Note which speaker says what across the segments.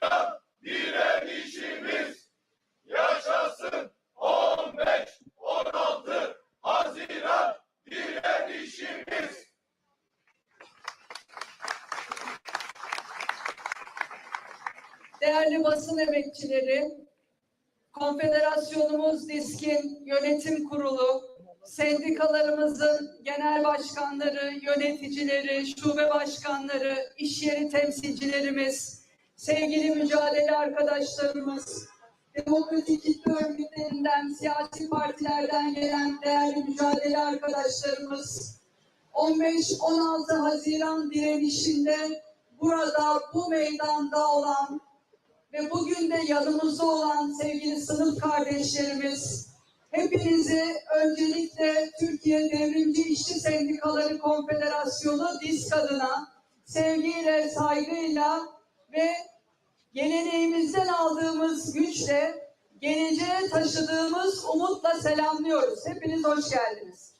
Speaker 1: Haziran direnişimiz. Yaşasın 15 16 Haziran direnişimiz.
Speaker 2: Değerli basın emekçileri, Konfederasyonumuz DİSK'in yönetim kurulu, sendikalarımızın genel başkanları, yöneticileri, şube başkanları, iş yeri temsilcilerimiz, sevgili mücadele arkadaşlarımız, demokratik kitle örgütlerinden, siyasi partilerden gelen değerli mücadele arkadaşlarımız, 15-16 Haziran direnişinde burada bu meydanda olan ve bugün de yanımızda olan sevgili sınıf kardeşlerimiz, hepinizi öncelikle Türkiye Devrimci İşçi Sendikaları Konfederasyonu DİSK adına sevgiyle, saygıyla ve geleneğimizden aldığımız güçle geleceğe taşıdığımız umutla selamlıyoruz. Hepiniz hoş geldiniz.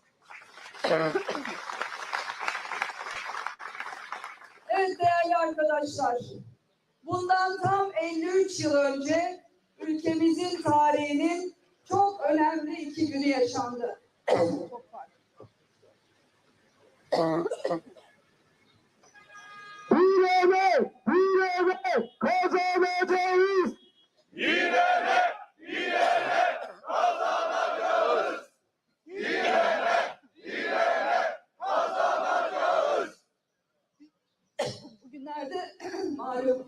Speaker 2: Evet değerli arkadaşlar, bundan tam 53 yıl önce ülkemizin tarihinin çok önemli iki günü yaşandı.
Speaker 3: Hüreme, hüreme kazanacağız.
Speaker 1: Yine de kazanacağız. Yine de kazanacağız.
Speaker 2: Bugünlerde malum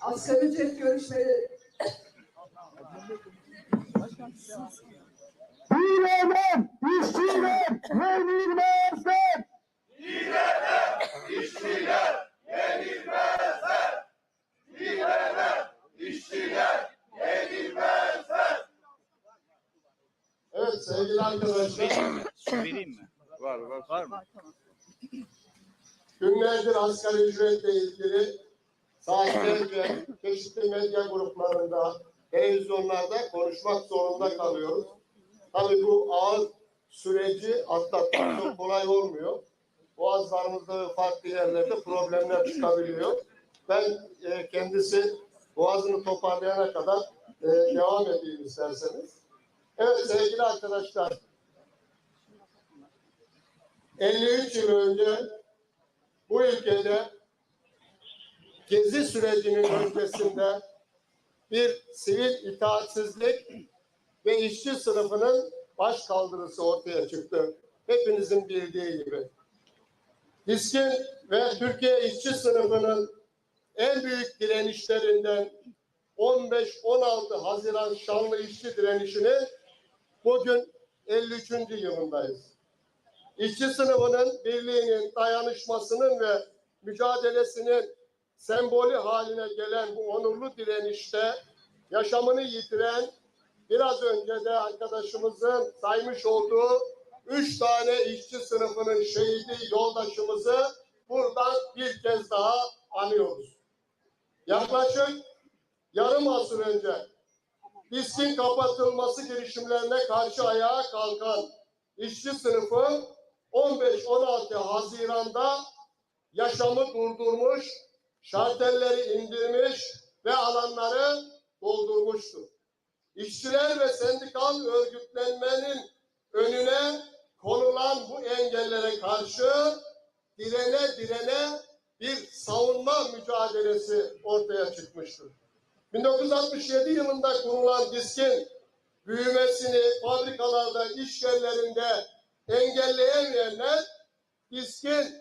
Speaker 2: asgari ücret görüşmeleri
Speaker 3: Hüremem, işçiler, yenilmezler.
Speaker 1: Yine de işçiler yenilmezler. Yine de işçiler yenilmezler.
Speaker 4: Evet sevgili arkadaşlar,
Speaker 5: Su vereyim mi? Var var. Var mı?
Speaker 4: günlerdir asgari ücretle ilgili saatlerce çeşitli medya gruplarında, televizyonlarda konuşmak zorunda kalıyoruz. Tabii bu ağır süreci atlatmak çok kolay olmuyor. Boğazlarımızda ve farklı yerlerde problemler çıkabiliyor. Ben e, kendisi boğazını toparlayana kadar e, devam edeyim isterseniz. Evet sevgili arkadaşlar, 53 yıl önce bu ülkede gezi sürecinin öncesinde bir sivil itaatsizlik ve işçi sınıfının baş kaldırısı ortaya çıktı. Hepinizin bildiği gibi. DİSK'in ve Türkiye işçi sınıfının en büyük direnişlerinden 15-16 Haziran Şanlı İşçi direnişinin bugün 53. yılındayız. İşçi sınıfının birliğinin, dayanışmasının ve mücadelesinin sembolü haline gelen bu onurlu direnişte yaşamını yitiren biraz önce de arkadaşımızın saymış olduğu üç tane işçi sınıfının şehidi yoldaşımızı buradan bir kez daha anıyoruz. Yaklaşık yarım asır önce diskin kapatılması girişimlerine karşı ayağa kalkan işçi sınıfı 15-16 Haziran'da yaşamı durdurmuş, şartelleri indirmiş ve alanları doldurmuştur. İşçiler ve sendikal örgütlenmenin önüne konulan bu engellere karşı direne direne bir savunma mücadelesi ortaya çıkmıştır. 1967 yılında kurulan diskin büyümesini fabrikalarda, iş yerlerinde engelleyemeyenler diskin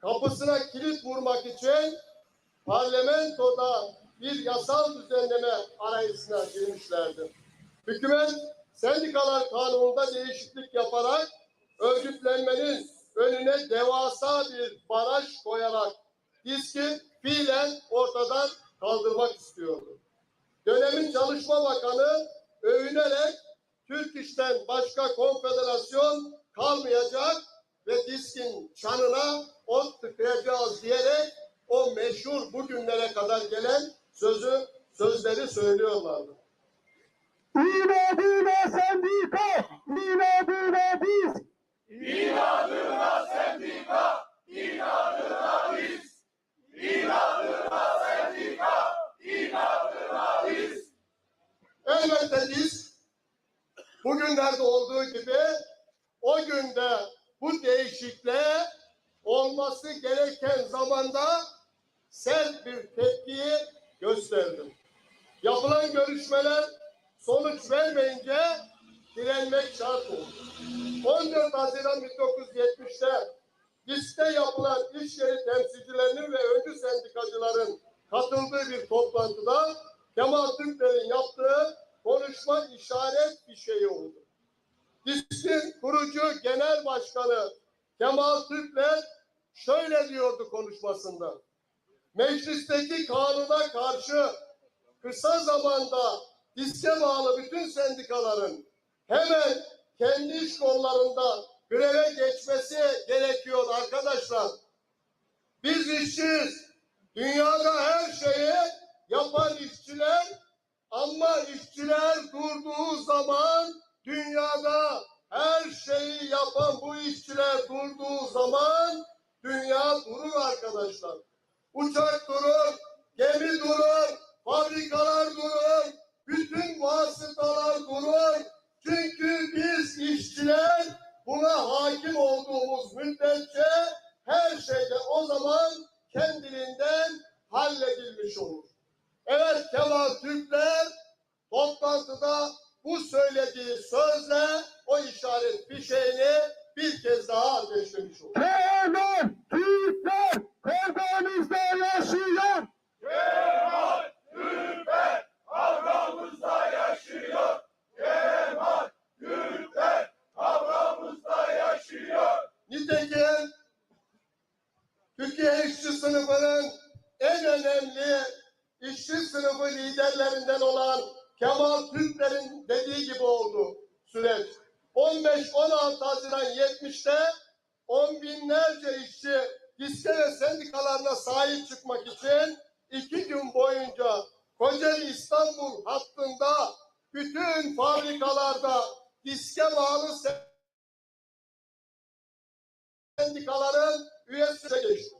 Speaker 4: kapısına kilit vurmak için parlamentoda bir yasal düzenleme arayışına girmişlerdi. Hükümet sendikalar kanununda değişiklik yaparak örgütlenmenin önüne devasa bir baraj koyarak diski fiilen ortadan kaldırmak istiyordu. Dönemin Çalışma Bakanı övünerek Türk İş'ten başka konfederasyon kalmayacak ve diskin çanına ot tıkayacağız diyerek o meşhur bugünlere kadar gelen sözü sözleri söylüyorlardı.
Speaker 3: İnadına sendika, inadına biz.
Speaker 1: İnadına sendika, inadına biz. İnadına sendika,
Speaker 4: bugünlerde olduğu gibi o günde bu değişikliğe olması zamanda sert bir tepkiyi gösterdim. Yapılan görüşmeler sonuç vermeyince direnmek şart oldu. 14 Haziran 1970'te liste yapılan iş yeri temsilcilerinin ve öncü sendikacıların katıldığı bir toplantıda Kemal Türkler'in yaptığı konuşma işaret bir şey oldu. DİSK'in kurucu genel başkanı Kemal Türkler şöyle diyordu konuşmasında. Meclisteki kanuna karşı kısa zamanda diske bağlı bütün sendikaların hemen kendi iş kollarında greve geçmesi gerekiyor arkadaşlar. Biz işçiyiz. Dünyada her şeyi yapan işçiler ama işçiler durduğu zaman dünyada her şeyi yapan bu işçiler durduğu zaman dünya durur arkadaşlar. Uçak durur, gemi durur, fabrikalar durur, bütün vasıtalar durur. Çünkü biz işçiler buna hakim olduğumuz müddetçe her şeyde o zaman kendiliğinden halledilmiş olur. Evet Kemal Türkler toplantıda bu söylediği sözle o işaret fişeğini bir kez daha ateşlemiş olur.
Speaker 3: Kemal Türkler kavgamızda yaşıyor.
Speaker 1: Kemal Türkler kavgamızda yaşıyor. Kemal Türkler kavgamızda yaşıyor.
Speaker 4: Nitekim Türkiye işçi sınıfının en önemli işçi sınıfı liderlerinden olan Kemal Türkler'in dediği gibi oldu süreç. 15-16 Haziran 70'te on binlerce işçi diske ve sendikalarına sahip çıkmak için iki gün boyunca Kocaeli İstanbul hattında bütün fabrikalarda diske bağlı sendikaların üyesine geçti.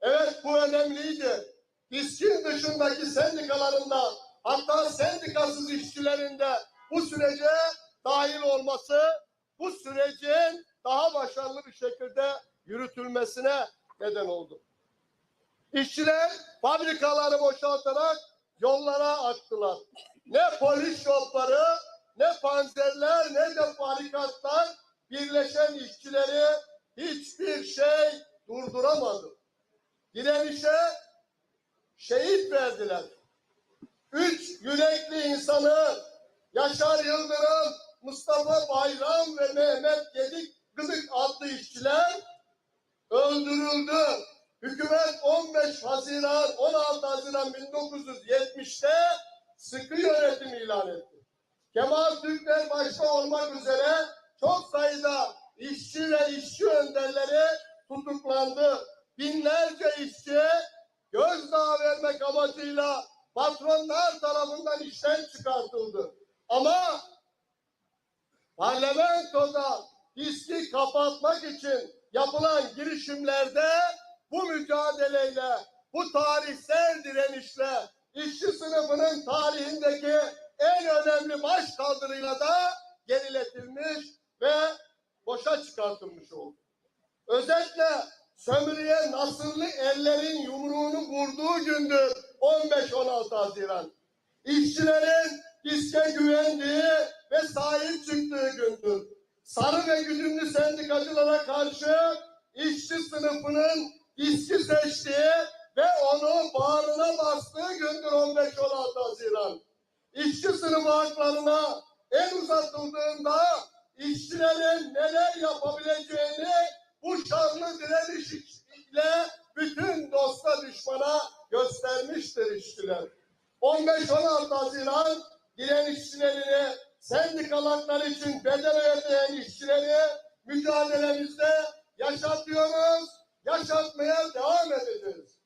Speaker 4: Evet bu önemliydi. Diskin dışındaki sendikalarında hatta sendikasız işçilerinde bu sürece dahil olması bu sürecin daha başarılı bir şekilde yürütülmesine neden oldu. İşçiler fabrikaları boşaltarak yollara aktılar. Ne polis şopları, ne panzerler, ne de barikatlar birleşen işçileri Türkler başta olmak üzere çok sayıda işçi ve işçi önderleri tutuklandı. Binlerce işçi gözdağı vermek amacıyla patronlar tarafından işten çıkartıldı. Ama parlamentoda diski kapatmak için yapılan girişimlerde bu mücadeleyle, bu tarihsel direnişle işçi sınıfının tarihindeki en önemli baş kaldırıyla da geriletilmiş ve boşa çıkartılmış oldu. Özetle sömürüye nasırlı ellerin yumruğunu vurduğu gündür 15-16 Haziran. İşçilerin diske güvendiği ve sahip çıktığı gündür. Sarı ve güdümlü sendikacılara karşı işçi sınıfının diski seçtiği ve onu bağrına bastığı gündür 15-16 Haziran. İşçi sınıfı haklarına el uzatıldığında işçilerin neler yapabileceğini bu şanlı direniş ile bütün dosta düşmana göstermiştir işçiler. 15-16 Haziran direnişçilerini sendikalar için bedel ödeyen işçileri mücadelemizde yaşatıyoruz, yaşatmaya devam edeceğiz.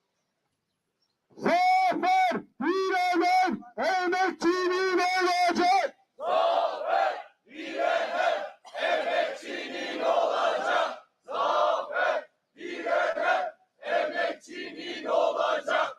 Speaker 3: Zafer direnen emekçinin olacak.
Speaker 1: Zafer direnen emekçinin olacak. Zafer direnen emekçinin olacak.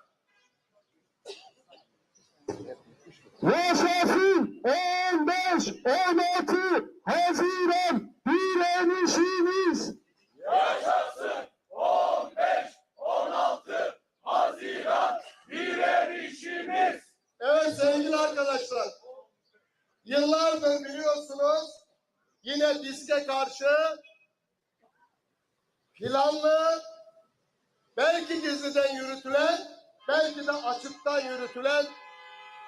Speaker 3: Yaşasın 15 16 Haziran direnişimiz.
Speaker 1: Yaşasın 15-16 Haziran direnişimiz.
Speaker 4: Evet sevgili arkadaşlar. Yıllardır biliyorsunuz yine diske karşı planlı belki gizliden yürütülen belki de açıktan yürütülen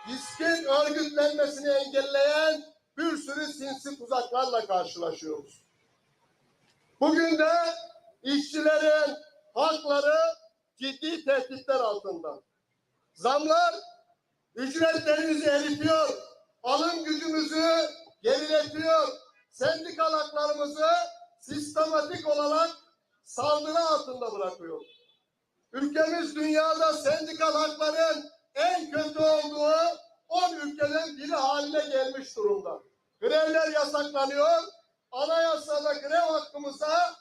Speaker 4: diskin örgütlenmesini engelleyen bir sürü sinsi tuzaklarla karşılaşıyoruz. Bugün de işçilerin hakları ciddi tehditler altında. Zamlar ücretlerimizi eritiyor, alım gücümüzü geriletiyor, sendikal haklarımızı sistematik olarak saldırı altında bırakıyor. Ülkemiz dünyada sendikal hakların en kötü olduğu 10 ülkeden biri haline gelmiş durumda. Grevler yasaklanıyor, anayasada grev hakkımıza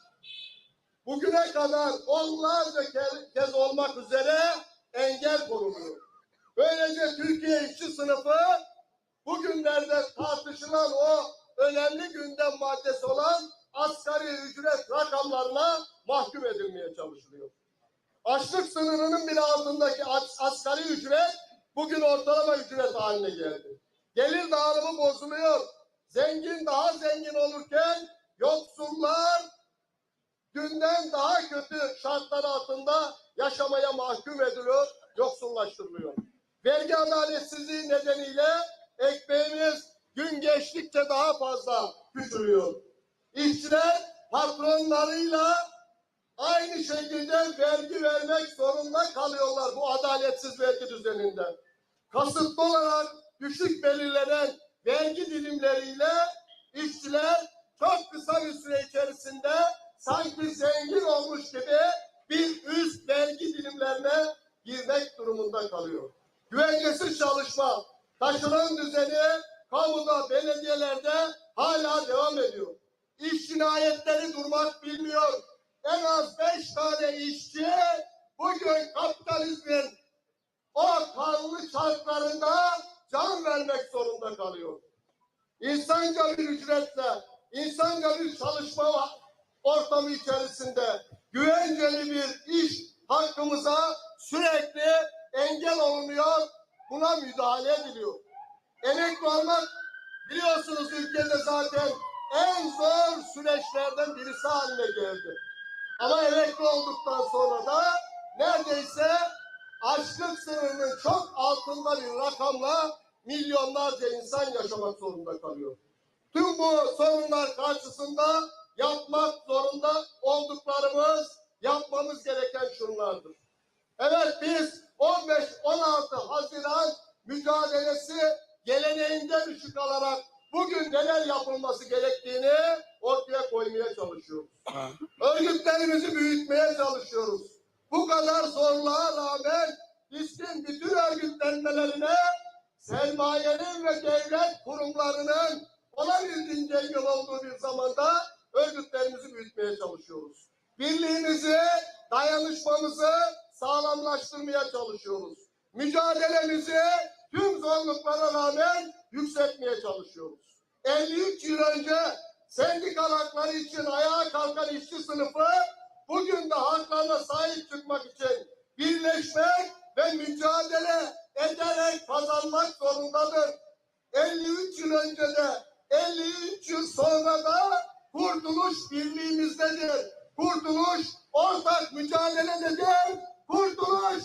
Speaker 4: bugüne kadar onlarca ke- kez olmak üzere engel konuluyor. Böylece Türkiye işçi sınıfı bugünlerde tartışılan o önemli gündem maddesi olan asgari ücret rakamlarına mahkum edilmeye çalışılıyor. Açlık sınırının bile altındaki as- asgari ücret bugün ortalama ücret haline geldi. Gelir dağılımı bozuluyor. Zengin daha zengin olurken yoksullar günden daha kötü şartlar altında yaşamaya mahkum ediliyor, yoksullaştırılıyor. Vergi adaletsizliği nedeniyle ekmeğimiz gün geçtikçe daha fazla küçülüyor. İşçiler patronlarıyla aynı şekilde vergi vermek zorunda kalıyorlar bu adaletsiz vergi düzeninden. Kasıtlı olarak düşük belirlenen vergi dilimleriyle işçiler çok kısa bir süre içerisinde sanki zengin olmuş gibi bir üst vergi dilimlerine girmek durumunda kalıyor. Güvencesiz çalışma, taşeron düzeni kamuda, belediyelerde hala devam ediyor. İş cinayetleri durmak bilmiyor. En az beş tane işçi bugün kapitalizmin o kanlı şartlarında can vermek zorunda kalıyor. İnsanca bir ücretle, insanca bir çalışma ortamı içerisinde güvenceli bir iş hakkımıza sürekli engel olunuyor, buna müdahale ediliyor. Emekli olmak biliyorsunuz ülkede zaten en zor süreçlerden birisi haline geldi. Ama emekli olduktan sonra da neredeyse açlık sınırının çok altında bir rakamla milyonlarca insan yaşamak zorunda kalıyor. Tüm bu sorunlar karşısında yapmak zorunda olduklarımız, yapmamız gereken şunlardır. Evet biz 15-16 Haziran mücadelesi geleneğinde düşük alarak bugün neler yapılması gerektiğini ortaya koymaya çalışıyoruz. Örgütlerimizi büyütmeye çalışıyoruz. Bu kadar zorluğa rağmen diskin bütün örgütlenmelerine sermayenin ve devlet kurumlarının olabildiğince engel olduğu bir zamanda örgütlerimizi büyütmeye çalışıyoruz. Birliğimizi, dayanışmamızı sağlamlaştırmaya çalışıyoruz. Mücadelemizi tüm zorluklara rağmen yükseltmeye çalışıyoruz. 53 yıl önce sendikal hakları için ayağa kalkan işçi sınıfı bugün de haklarına sahip çıkmak için birleşmek ve mücadele ederek kazanmak zorundadır. 53 yıl önce de 53 yıl sonra da kurtuluş birliğimizdedir. Kurtuluş ortak mücadelededir. Kurtuluş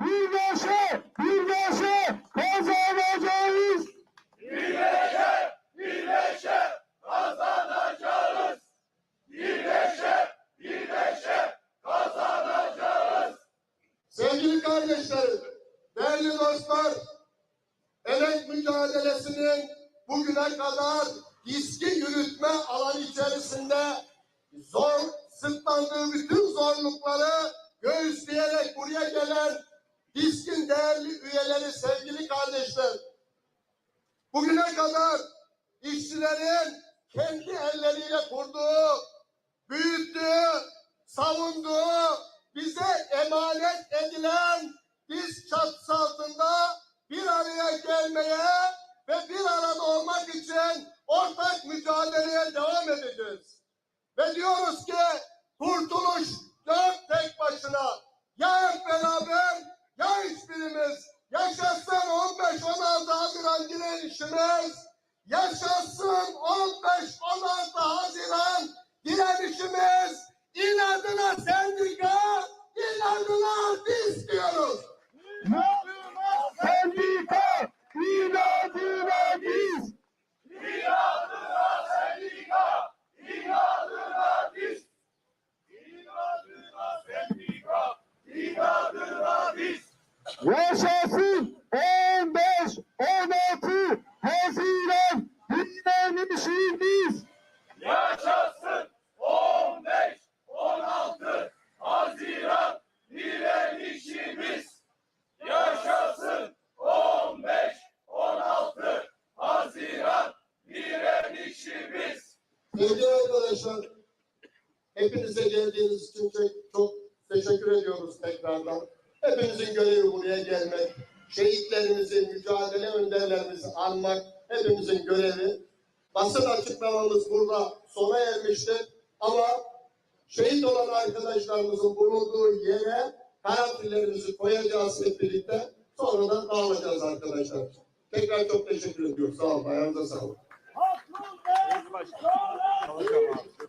Speaker 3: Birleşe, birleşe kazanacağız.
Speaker 1: Birleşe, birleşe kazanacağız. Birleşe, birleşe kazanacağız.
Speaker 4: Sevgili kardeşlerim, değerli dostlar, emek mücadelesinin bugüne kadar diski yürütme alanı içerisinde zor, sırtlandığı bütün zorlukları göğüsleyerek buraya gelen diskin değerli üyeleri sevgili kardeşler, bugüne kadar işçilerin kendi elleriyle kurduğu, büyüttüğü, savunduğu, bize emanet edilen diz çatısı altında bir araya gelmeye ve bir arada olmak için ortak mücadeleye devam edeceğiz. Ve diyoruz ki kurtuluş yok tek başına. Ya hep beraber ya hiçbirimiz. Yaşasın 15-16 Haziran direnişimiz. Yaşasın 15-16 Haziran direnişimiz. İnadına sendika, inadına biz diyoruz.
Speaker 3: Sendika inadına biz.
Speaker 1: İnadına sendika, inadına biz. İnadına sendika, inadına biz.
Speaker 3: Yaşasın 15 16 Haziran direnişimiz.
Speaker 1: Yaşasın 15, 16 Haziran direnişimiz. Yaşasın 15, 16 Haziran direnişimiz.
Speaker 4: Sevgili arkadaşlar, hepinize geldiğiniz için çok, teşekkür ediyoruz tekrardan. Hepinizin görevi buraya gelmek, şehitlerimizi, mücadele önderlerimizi anmak hepimizin görevi. Basın açıklamamız burada sona ermiştir. Ama şehit olan arkadaşlarımızın bulunduğu yere karantinlerimizi koyacağız hep birlikte. Sonra da dağılacağız arkadaşlar. Tekrar çok teşekkür ediyoruz. Sağ olun. Ayağınıza sağlık.
Speaker 5: Başkanım. Alacağım abi.